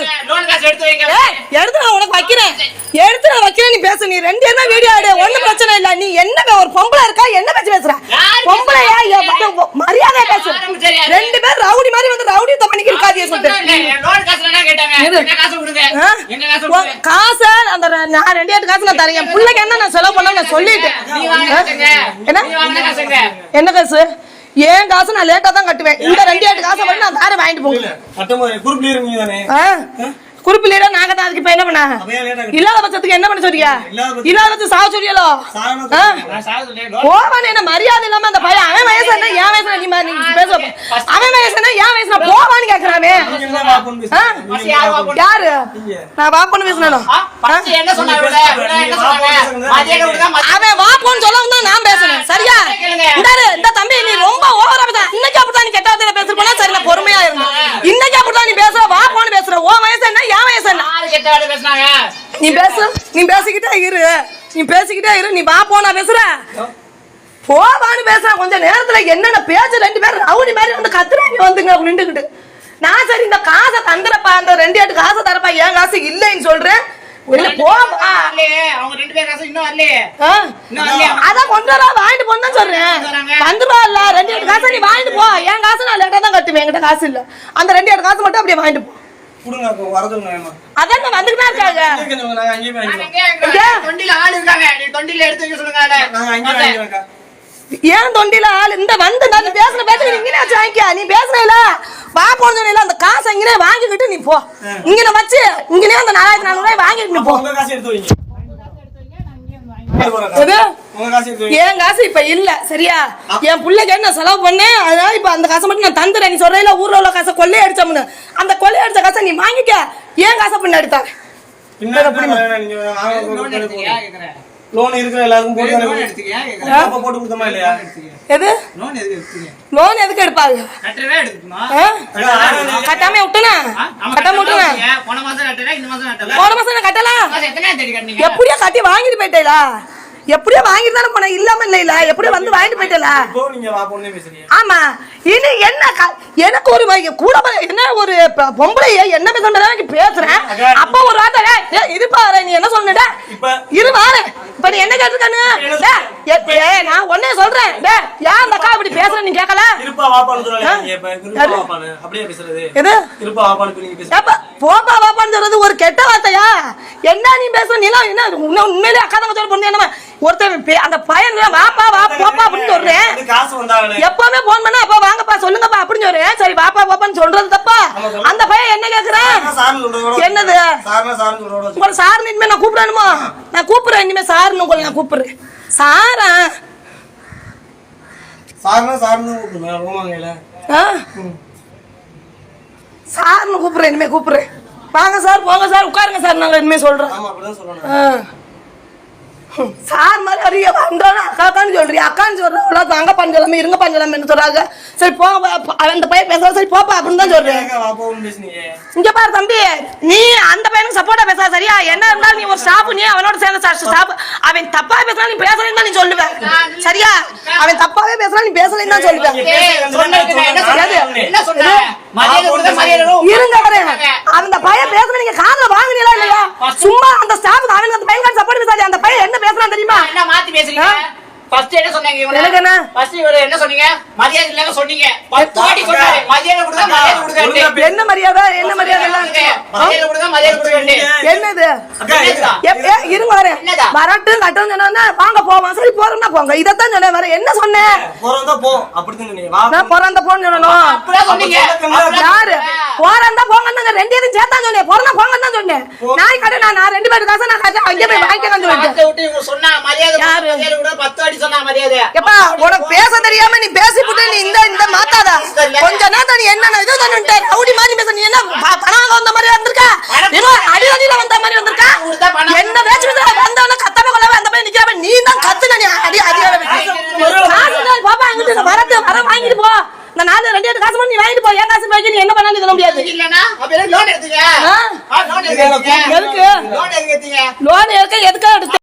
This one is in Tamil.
பேசு. எடுத்து நான் உனக்கு வைக்கிறேன். எடுத்து நான் வைக்கிறேன் நீ பேசு. நீ ரெண்டு பேருமே வீடியோ ஒண்ணும் பிரச்சனை இல்ல. நீ என்ன ஒரு பொம்பளை இருக்கா? என்ன பேச்சு பேசுற? பொம்பளையா? மரியாதை பேசு. ரெண்டு பேர் ரவுடி மாதிரி வந்து ரவுடி பண்ணிக்கு இருக்காதீங்க சொல்லிட்டு. காசு என்ன. என்ன? என்ன அந்த நான் ரெண்டு ஏட்டு காசு நான் தரேன். என் பிள்ளைக்கு என்ன நான் செலவு பண்ண நான் சொல்லிட்டேன் என்ன? என்ன காசு? ஏன் காசு நான் லேட்டா தான் கட்டுவேன்? இந்த ரெண்டு ஏட்டு காசை மட்டும் நான் தாரேன் வாங்கிட்டு இருந்தீங்க தானே குறிப்பில்லையா நாங்க தான் அதுக்கு இப்ப என்ன பண்ண. இல்லாத பட்சத்துக்கு என்ன பண்ண சொல்றீங்க இல்லாத பட்சம். சாவ சொல்லியலோ போவானே என்ன மரியாதை இல்லாம அந்த பையன் அவன் வயசு என்ன என் வயசு என்ன நீ நீ பேச அவன் வயசு என்ன என் வயசு நான் போவான்னு கேக்குறானே? யார். நான் வாப்பன்னு மதியம் அவன் வாப்போன்னு சொல்ல வந்து நான் பேசுனேன் சரியா இந்தாரு இந்த தம்பி நீ ரொம்ப ஓவரா பேச இன்னைக்கு அப்படிதான் நீ கெட்ட வார்த்தையில பேசுற போனா சரி நான் பொறுமையா இருந்தேன் இன்னைக்கு அப்படிதான் நீ பேசுற வாப்போன்னு பேசுற உன் வயசு என்ன என் வயசு என்ன யாரு நீ பேசு நீ பேசிக்கிட்டே இரு. நீ பேசிக்கிட்டே இரு நீ வா போனா பேசுற போவான்னு பேசுற. கொஞ்ச நேரத்துல என்னென்ன பேச்சு ரெண்டு பேரும் ரவுடி மாதிரி வந்து கத்துறாங்க வந்துங்க நின்றுக்கிட்டு. நான் சரி இந்த காசை தந்துறப்பா அந்த ரெண்டு எட்டு காசை தரப்பா என் காசு இல்லைன்னு சொல்றேன். வாங்கிட்டு போன்னு சொல்றேன். இல்ல ரெண்டு காசை நீ வாங்கிட்டு போ. என் காசு நான் லேட்டா தான் கட்டுவேன் என்கிட்ட காசு இல்ல. அந்த ரெண்டு காசு மட்டும் அப்படியே வாங்கிட்டு போ. கொடுங்க. அதான் வந்துட்டு இருக்காங்க அங்கேயே? தொண்டில ஆள் இருக்காங்க நீ தொண்டில எடுத்து வைக்க சொல்லுங்க ஆளை. நாங்க அங்கேயே வாங்கிக்கிறோம்க்கா. ஏன் தொண்டில ஆள் இந்த வந்து நான் பேசுன பேச்சு நீ இங்கே வச்சு வாங்கிக்க நீ பேசுனல வா சொன்னீல அந்த காசை இங்கே வாங்கிக்கிட்டு நீ போ இங்கே வச்சு இங்கே அந்த நாலாயிரத்தி நானூறு ரூபாய் வாங்கிட்டு நீ போ காசு எடுத்து வைங்க. எடுத்து வரேன்க்கா. எது உங்க காசு எடுத்து வைங்க. என் காசு இப்ப இல்ல சரியா? என் பிள்ளைக்கு என்ன செலவு பண்ணேன் அதனால இப்ப அந்த காசை மட்டும் நான் தந்துறேன். நீ சொல்றேன் ஊர்ல உள்ள காசை கொள்ளை அடிச்சோம்னு அந்த கொள்ளை அடிச்ச காசை நீ வாங்கிக்க. ஏன் காசை நீங்க வாங்க, லோன் இருக்கிற எல்லாருக்கும் போட்டு போட்டு கொடுத்தோமா இல்லையா? எது? எதுக்கு? லோன் எதுக்கு எடுப்பாங்க? கட்டாம விட்டுனா கட்டாம விட்டுனா? போன மாசம் கட்டல, இந்த மாசம் கட்டல. போன மாசம் நான் எப்படியோ கட்டி வாங்கிட்டு போயிட்டேலா. எப்படியோ வாங்கிட்டு தானே போனேன். இல்லாம இல்ல எப்படியோ வந்து வாங்கிட்டு போயிட்டேலா. ஆமா. இனி என்ன எனக்கு ஒரு கூட ப- என்ன ஒரு பொம்பளைய என்ன பேசுறதா எனக்கு பேசுறேன். அப்ப ஒரு வார்த்தை "ஏய், ஏய், இது பாரு நீ என்ன சொன்ன இப்ப- இரு பாரு இப்ப நீ என்ன கேட்டுக்கண்ணு நான் ஒன்னே சொல்றேன். டேய், ஏன் அந்த அக்கா இப்படி பேசுற நீ கேட்கல இருப்பா வாப்பான்னு யாரு? வாப்பான்னு. அப்படியே பேசுறது. எது? இருப்பா வாப்பான்னு நீங்க. ஏப்பா, போப்பா வாப்பான்னு சொல்றது ஒரு கெட்ட வார்த்தையா? என்ன நீ பேசுற? நீ எல்லாம் என்ன உண்மையிலே அக்கா தங்க சொல்ல பொண்ணு என்ன ஒருத்தன் பே- அந்த பையன் வாப்பா வா போப்பா அப்படின்னு சொல்றேன். எப்பவுமே போன் பண்ணா அப்பா வாங்கப்பா சொல்லுங்கப்பா அப்படின்னு சொல்றேன் சரி பாப்பா பாப்பான்னு சொல்றது தப்பா? அந்த பையன் என்ன கேக்குறான்? என்னது. உங்களை சார் இனிமே நான் கூப்பிடணுமா? நான் கூப்பிடுறேன் இனிமே சார்னு உங்களை நான் கூப்பிடுறேன். சாரா? சார்னா சார்னு? சார்னு கூப்பிடுறேன் இனிமே கூப்பிடுறேன். வாங்க சார் போங்க சார் உட்காருங்க சார் நாங்க இனிமே சொல்றோம் சார் மாதிரி அறிய வந்தோன்னா அக்காக்கான்னு சொல்றியா? அக்கான்னு சொல்றா அங்க பஞ்சலாமே இருங்க பஞ்சலாமே சொல்றாங்க. சரி பா, அந்த பையன் பேசுறா சரி போப்பா அப்படின்னு தான் சொல்றேன்? இங்க பாரு தம்பி. நீ அந்த பையனுக்கு சப்போர்ட்டா பேச சரியா? என்ன இருந்தாலும் நீ ஒரு ஸ்டாப் நீ அவனோட சேர்ந்த ஸ்டாப் அவன் தப்பா பேசுறா நீ பேசலைன்னு நீ சொல்லுவேன் சரியா? அவன் தப்பாவே பேசுறா நீ பேசலைன்னு தான் சொல்லுவேன் இருங்க அந்த பையன் பேசுற நீங்க காதுல வாங்குனீங்களா இல்லையா? சும்மா அந்த ஸ்டாஃப் அந்த பையன் சப்போர்ட் பேசாது அந்த பையன் என்ன பேசுறான் தெரியுமா? என்ன மாத்தி பேசுறீங்க? ஃபர்ஸ்ட் என்ன சொன்னீங்க என்ன? ஃபர்ஸ்ட் இவரு என்ன சொன்னீங்க? மரியாதை இல்லைன்னு சொன்னீங்க. பத்து வாட்டி சொன்னாரு. மரியாதை கொடுத்தா மரியாதை கொடுக்கறேன்ட்டு. என்ன மரியாதை? என்ன மரியாதை எல்லாம் மரியாதை கொடுத்தா மரியாதை கொடுக்கறேன்ட்டு. என்னது? இருங்க வரேன்? வரட்டும் கட்டும் சொன்னா வாங்க போவோம். சரி போறோம்னா போங்க. இதைத்தான் சொன்னேன் வர என்ன சொன்னேன்? போறதா போ. அப்படித்தான் சொன்னீங்க. வா நான் பிறந்த போன்னு சொல்லணும் அப்படியே சொன்னீங்க. யாரு சொன்னீங்க. போறந்தா போங்கன்னு தான் ரெண்டு பேரும் சேர்த்தா சொன்னேன் தான் சொன்னேன். நாய் கடை நான் நான் ரெண்டு பேரும் காசை நான் காசை அங்கே போய் வாங்கிக்கன்னு சொல்லிட்டு சொன்னா மரியாதை பத்து சொன்னா மரியாதை. எப்பா உனக்கு பேச தெரியாம நீ பேசி புட்டு நீ இந்த இந்த மாத்தாத? கொஞ்ச நேரத்துல நீ என்ன இது பண்ணிட்ட ரவுடி மாதிரி பேச நீ என்ன பணம் வந்த மாதிரி வந்திருக்க அடி அடியில வந்த மாதிரி வந்திருக்க என்ன பேச்சு பேச வந்தவன கத்தாம கொள்ளவே அந்த மாதிரி நிக்கிறவ நீ தான் கத்துன நீ அடி அடியாவே காசு பாப்பா அங்கிட்டு வரது வர வாங்கிட்டு போ இந்த நாலு ரெண்டு எட்டு காசு மட்டும் நீ வாங்கிட்டு போ. ஏன் காசு வாங்கி நீ என்ன பண்ணாலும் சொல்ல முடியாது. இல்லன்னா அப்ப எதுக்கு லோன் எதுக்கு? எதுக்காக எடுத்து